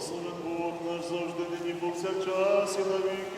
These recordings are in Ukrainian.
благословен Бог наш завжди, нині повсякчас і навік.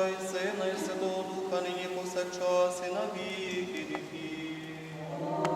Отця і Сина, і Святого Духа, нині повсякчас, і на віки віки.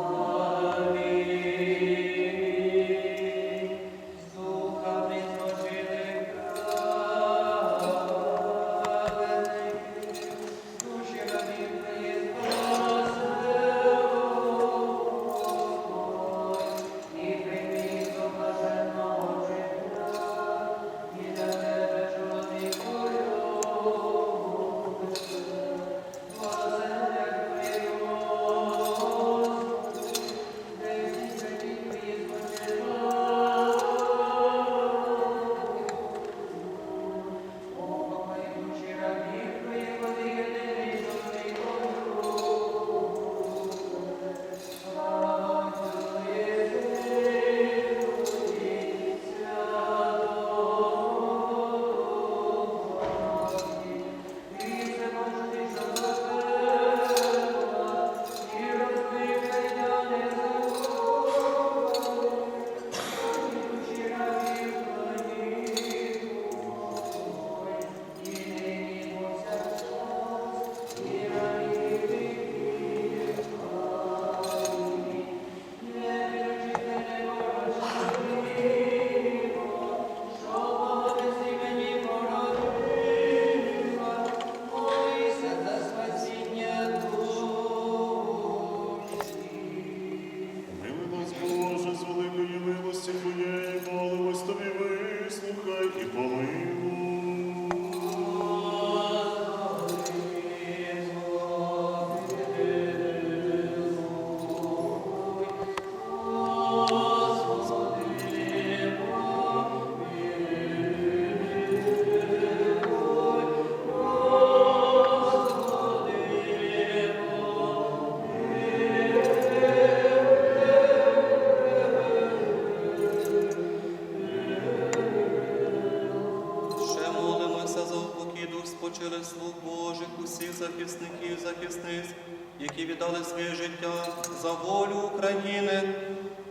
віддали своє життя за волю України,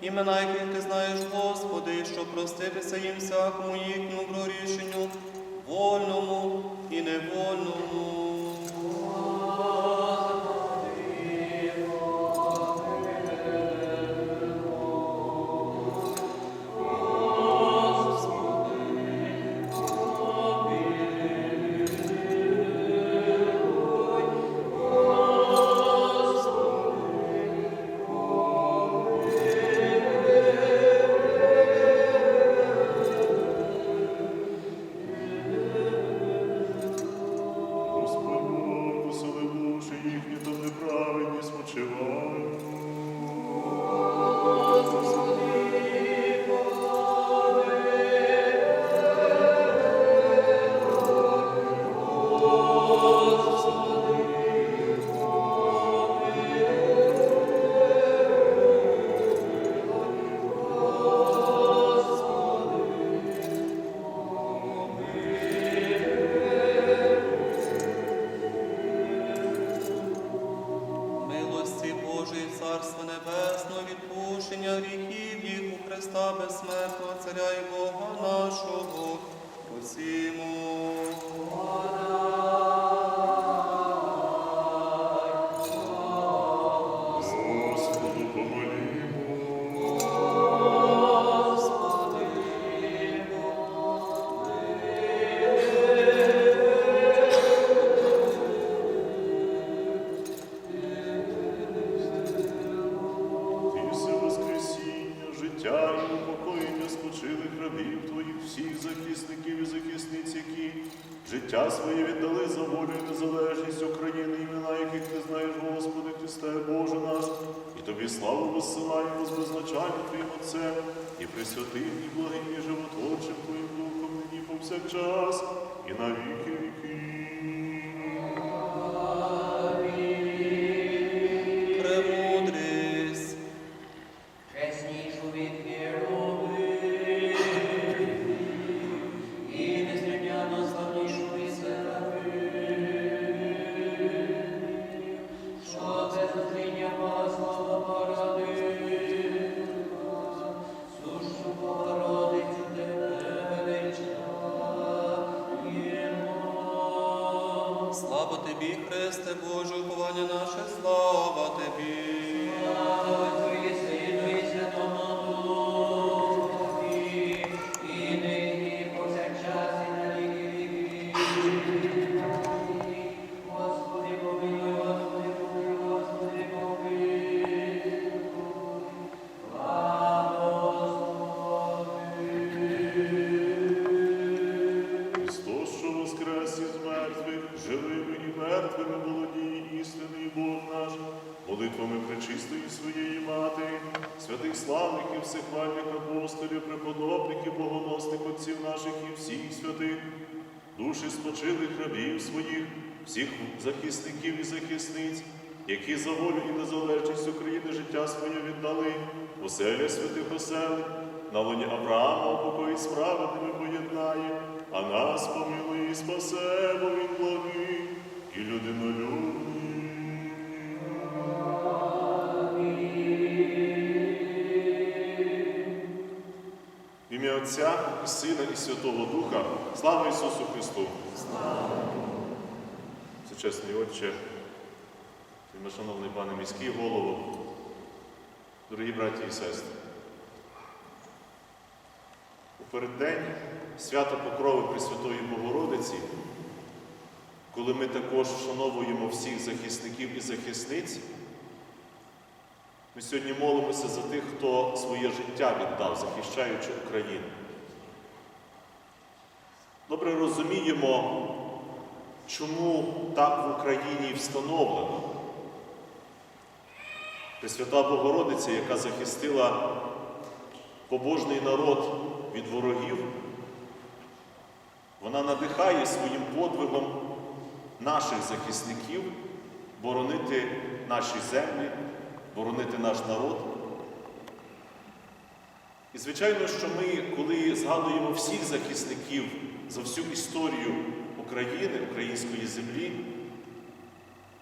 імена, яких ти знаєш, Господи, щоб проститися їм всякому їхньому прорішенню, вольному і невольному. Рабів твоїх, всіх захисників і захисниць, які життя своє віддали за волю і незалежність України, імена яких ти знаєш, Господи Христе, Боже наш, і тобі славу воссилаємо з визначанням Твоїм Отцем, і присвятим, і благим, і животворчим Твоїм Духом, нині повсякчас, і на тобі, Христе Боже, уповання наше, слава молитвами пречистої своєї Матері, святих славних і всехвальних апостолів, преподобників, богоносних отців наших і всіх святих, душі спочилих рабів своїх, всіх захисників і захисниць, які за волю і незалежність України життя своє віддали, оселя святих оселень, на луні Авраама упокої справедними поєднає, а нас помилує і спасе, бо він благий і людинолюбний. Отця і Сина і Святого Духа. Слава Ісусу Христу! Всечесний Отче, шановний пане міський голово, дорогі браті і сестри. У переддень свята Покрови Пресвятої Богородиці, коли ми також вшановуємо всіх захисників і захисниць, ми сьогодні молимося за тих, хто своє життя віддав, захищаючи Україну. Добре розуміємо, чому так в Україні встановлено. Пресвята Богородиця, яка захистила побожний народ від ворогів, вона надихає своїм подвигом наших захисників боронити наші землі, боронити наш народ. І, звичайно, що ми, коли згадуємо всіх захисників за всю історію України, української землі,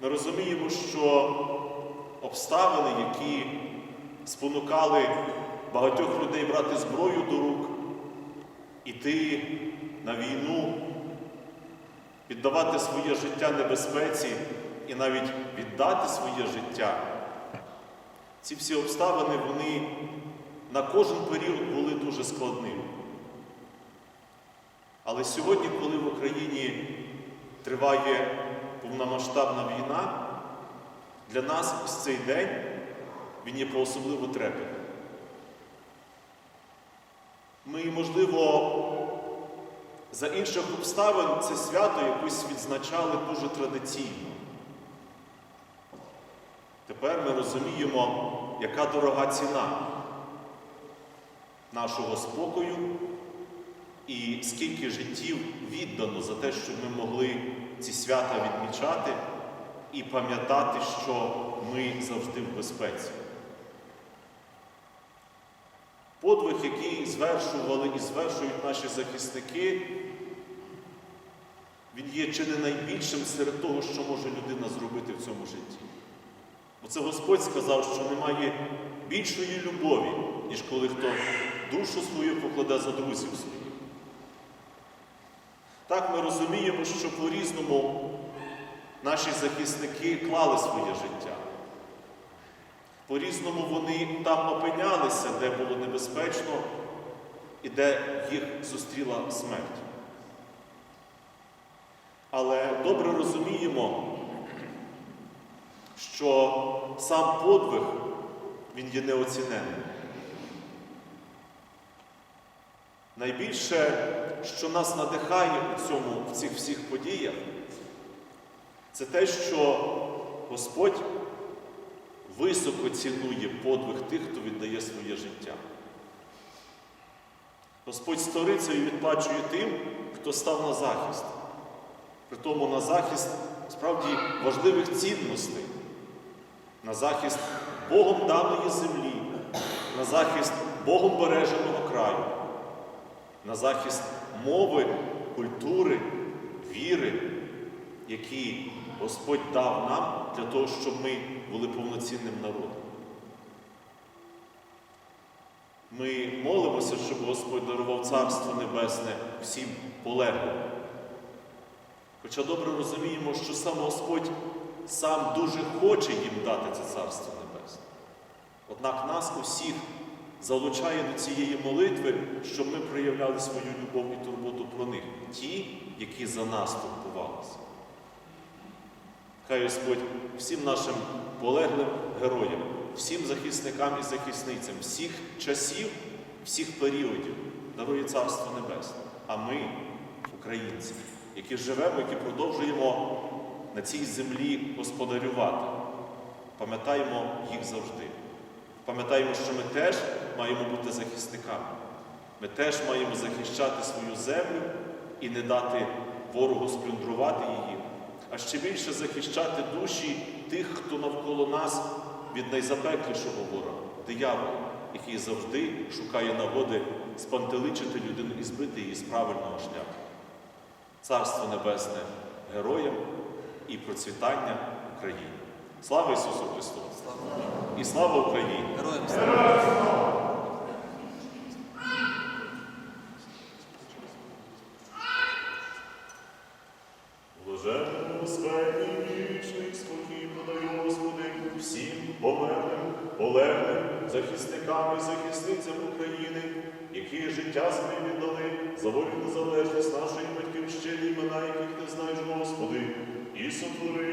ми розуміємо, що обставини, які спонукали багатьох людей брати зброю до рук, іти на війну, віддавати своє життя небезпеці і навіть віддати своє життя. Ці всі обставини, вони на кожен період були дуже складними. Але сьогодні, коли в Україні триває повномасштабна війна, для нас ось цей день він є по-особливо трепетним. Ми, можливо, за інших обставин це свято якось відзначали дуже традиційно. Тепер ми розуміємо, яка дорога ціна нашого спокою і скільки життів віддано за те, щоб ми могли ці свята відмічати і пам'ятати, що ми завжди в безпеці. Подвиг, який звершували і звершують наші захисники, він є чи не найбільшим серед того, що може людина зробити в цьому житті. Бо це Господь сказав, що немає більшої любові, ніж коли хто душу свою покладе за друзів своїх. Так ми розуміємо, що по-різному наші захисники клали своє життя. По-різному вони там опинялися, де було небезпечно і де їх зустріла смерть. Але добре розуміємо, що сам подвиг він є неоціненним. Найбільше, що нас надихає у цьому, в цих всіх подіях, це те, що Господь високо цінує подвиг тих, хто віддає своє життя. Господь сторицею відплачує тим, хто став на захист. Притому на захист справді важливих цінностей, на захист Богом даної землі, на захист Богом береженого краю, на захист мови, культури, віри, які Господь дав нам для того, щоб ми були повноцінним народом. Ми молимося, щоб Господь дарував Царство Небесне всім полеглим. Хоча добре розуміємо, що сам Господь сам дуже хоче їм дати це Царство Небесне. Однак нас усіх залучає до цієї молитви, щоб ми проявляли свою любов і турботу про них, ті, які за нас турбувалися. Хай Господь всім нашим полеглим героям, всім захисникам і захисницям, всіх часів, всіх періодів дарує Царство Небесне. А ми, українці, які живемо, які продовжуємо на цій землі господарювати, пам'ятаємо їх завжди. Пам'ятаємо, що ми теж маємо бути захисниками. Ми теж маємо захищати свою землю і не дати ворогу сплюндрувати її, а ще більше захищати душі тих, хто навколо нас від найзапеклішого ворога, диявола, який завжди шукає нагоди спантеличити людину і збити її з правильного шляху. Царство Небесне героям і процвітання Україні. Слава Ісусу Христу! Слава І слава Україні! Героям слава! Віддали за волю і незалежність нашої батьківщини, імена яких ти знаєш, Господи, і сотвори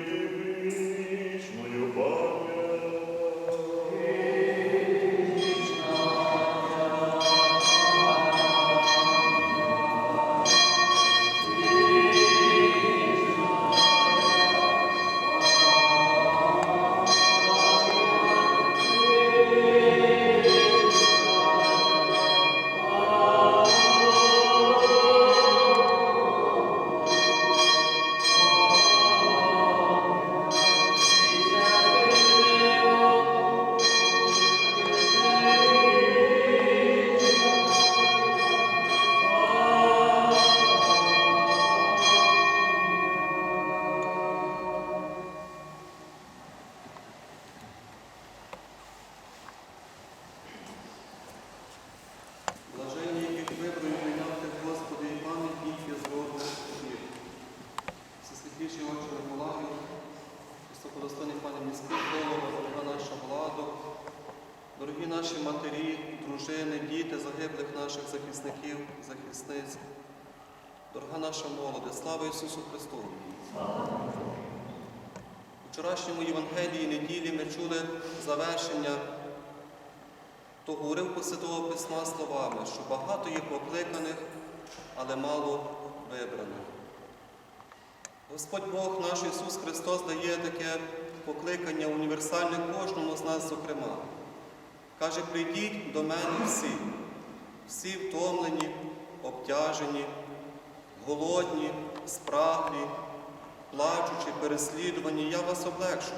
Всесвітліший Отче Миколаю, високодостойний пане міський голова, дорога наша влада, дорогі наші матері, дружини, діти загиблих наших захисників, захисниць, дорога наша молоде, слава Ісусу Христу! У вчорашньому Євангелії неділі ми чули завершення того уривку Святого Письма словами, що багато є покликаних, але мало вибраних. Господь Бог наш Ісус Христос дає таке покликання універсальне кожному з нас, зокрема. Каже, прийдіть до мене всі, всі втомлені, обтяжені, голодні, спраглі, плачучи, переслідувані, я вас облегшу,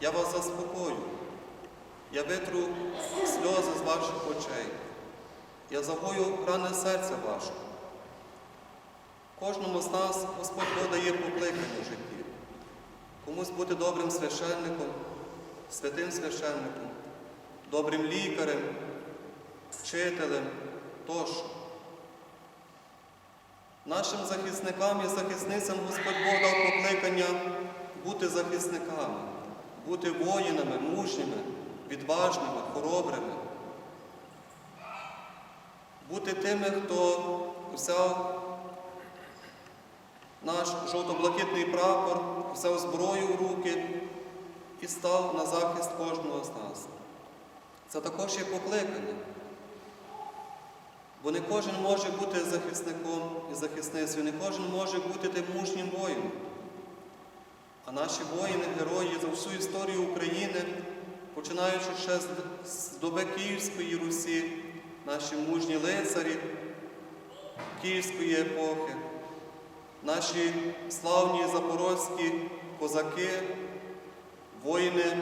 я вас заспокою. Я витру сльози з ваших очей. Я загою рани серця вашого. Кожному з нас Господь Бог дає покликання в житті. Комусь бути добрим священником, святим священником, добрим лікарем, вчителем тощо. Нашим захисникам і захисницям Господь Бог дав покликання бути захисниками, бути воїнами, мужніми, відважними, хоробрими, бути тими, хто взяв наш жовто-блакитний прапор, взяв зброю в руки і став на захист кожного з нас. Це також є покликання. Бо не кожен може бути захисником і захисницею, не кожен може бути тим мужнім воїном. А наші воїни, герої за всю історію України, починаючи ще з, доби Київської Русі, наші мужні лицарі Київської епохи, наші славні запорозькі козаки, воїни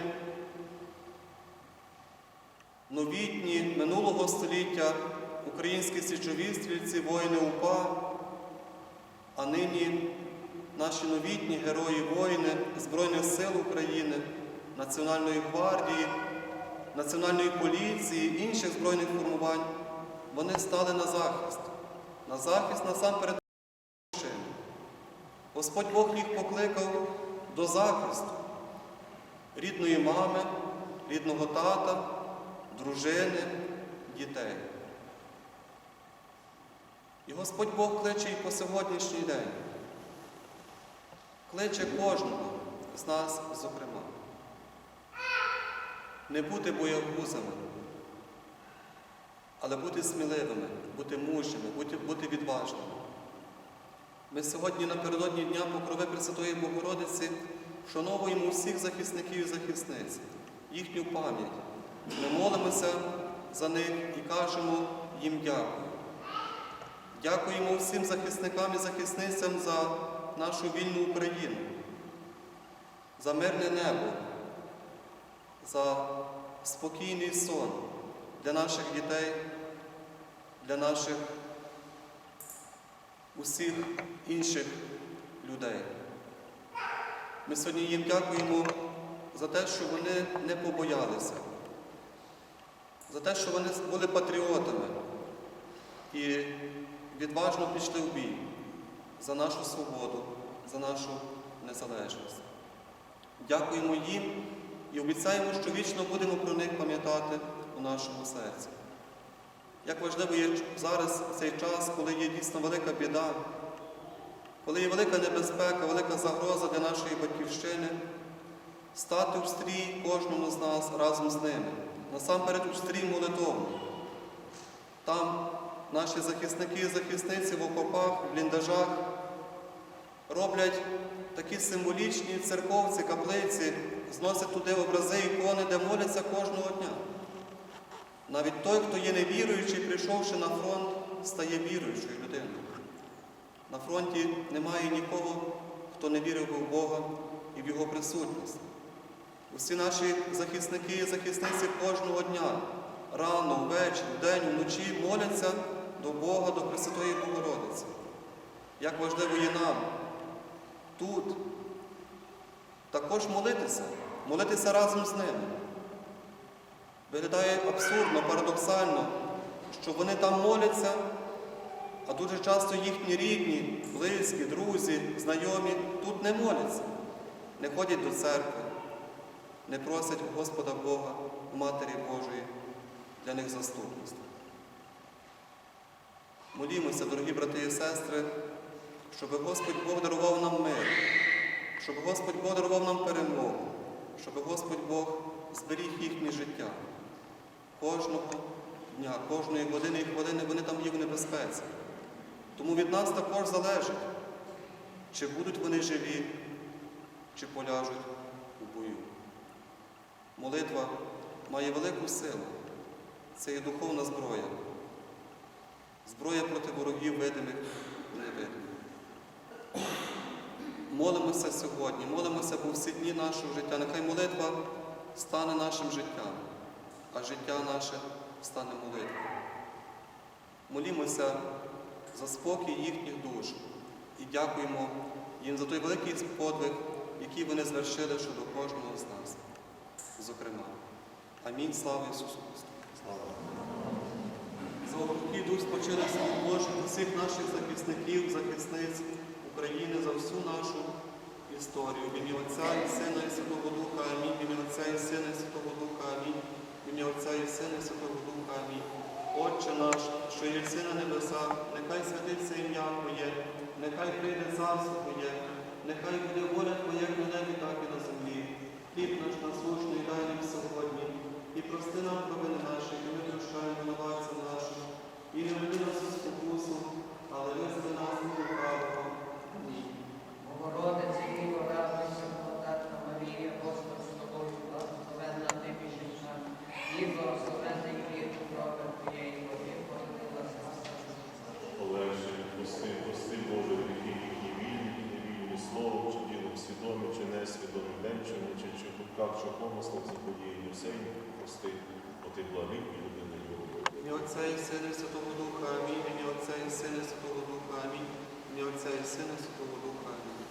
новітні минулого століття, українські січові стрільці, воїни УПА, а нині наші новітні герої воїни Збройних сил України, Національної гвардії, Національної поліції, інших збройних формувань, вони стали на захист, на захист насамперед. Господь Бог їх покликав до захисту рідної мами, рідного тата, дружини, дітей. І Господь Бог кличе і по сьогоднішній день. Кличе кожного з нас, зокрема. Не бути боягузами, але бути сміливими, бути мужніми, бути, бути відважними. Ми сьогодні напередодні Дня Покрови Пресвятої Богородиці вшановуємо всіх захисників і захисниць, їхню пам'ять. Ми молимося за них і кажемо їм дякую. Дякуємо всім захисникам і захисницям за нашу вільну Україну, за мирне небо, за спокійний сон для наших дітей, для наших усіх інших людей. Ми сьогодні їм дякуємо за те, що вони не побоялися, за те, що вони були патріотами і відважно пішли в бій за нашу свободу, за нашу незалежність. Дякуємо їм і обіцяємо, що вічно будемо про них пам'ятати у нашому серці. Як важливо є зараз цей час, коли є дійсно велика біда, коли є велика небезпека, велика загроза для нашої батьківщини, стати у стрій кожному з нас разом з ними, насамперед у стрій молитовну. Там наші захисники і захисниці в окопах, в бліндажах роблять такі символічні церковці, каплиці, зносять туди образи ікони, де моляться кожного дня. Навіть той, хто є невіруючий, прийшовши на фронт, стає віруючою людиною. На фронті немає нікого, хто не вірив би в Бога і в Його присутність. Усі наші захисники і захисниці кожного дня, рано, ввечері, вдень, вночі моляться до Бога, до Пресвятої Богородиці. Як важливо є нам тут також молитися, молитися разом з ними. Виглядає абсурдно, парадоксально, що вони там моляться, а дуже часто їхні рідні, близькі, друзі, знайомі тут не моляться, не ходять до церкви, не просять Господа Бога, Матері Божої для них заступництва. Молімося, дорогі брати і сестри, щоб Господь Бог дарував нам мир, щоб Господь Бог дарував нам перемогу, щоб Господь Бог зберіг їхнє життя. Кожного дня, кожної години і хвилини вони там є в небезпеці. Тому від нас також залежить, чи будуть вони живі, чи поляжуть у бою. Молитва має велику силу. Це є духовна зброя. Зброя проти ворогів видимих і невидимих. Молимося сьогодні, молимося по всі дні нашого життя. Нехай молитва стане нашим життям, а життя наше стане молитвою. Молімося за спокій їхніх душ і дякуємо їм за той великий подвиг, який вони звершили щодо кожного з нас. Зокрема. Амінь. Слава Ісусу Христу! Слава! Золотий дух спочили слуг Божих, усіх наших захисників, захисниць України за всю нашу історію. В ім'я Отця і Сина і Святого Духа. Амінь. В ім'я Отця і Сина і Святого Духа. Ім'я Отця і Сина і Святого Духа. Амінь. Отче наш, що єси на небесах, нехай святиться ім'я Твоє, нехай прийде царство Твоє, нехай буде воля Твоя на небі, так і на землі. Хліб наш насущний дай нам сьогодні, і прости нам провини наші, і ми прощаємо винуватцям нашим, і не веди нас у спокусу, але визволи нас від лукавого. Амінь. Богородице, Діво, радуйся, благодатна Марія, Господь з тобою, благословенна ти між жінками, і благословенний плід крови Твоєї, Твоє породилася. Олеже, прости, прости, Боже, гріхи, які вільні і невільні словом, чи ділом свідомі, чи несвідомі, денчими, чи чи помислом думках, чи все, і прости, бо ти благим і людина його. Ім'я Отця і Сина Святого Духа. Амінь. ні Отця і Сина Святого Духа. Амінь. ні Отця і Сина Святого Духа. Амінь.